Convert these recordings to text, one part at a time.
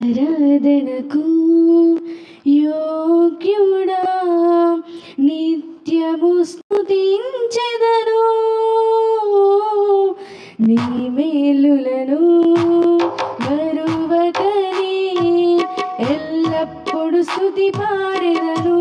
ఆరాధనకు యోగ్యుడా నిత్యము స్థుతించెదను నీ మేలులను మరువకని ఎల్లప్పుడు స్థుతి పారెదను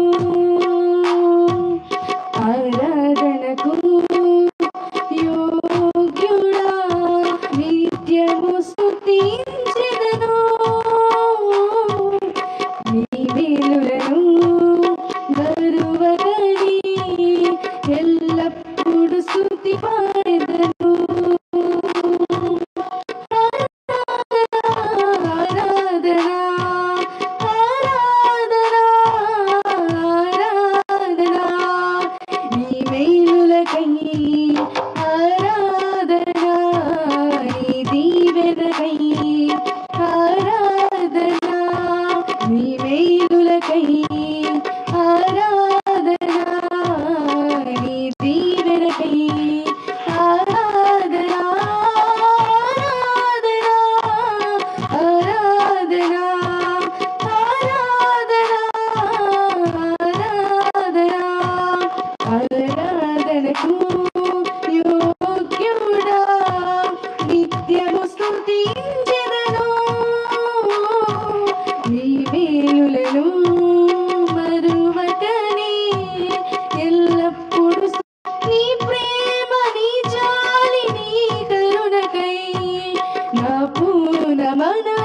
Mona.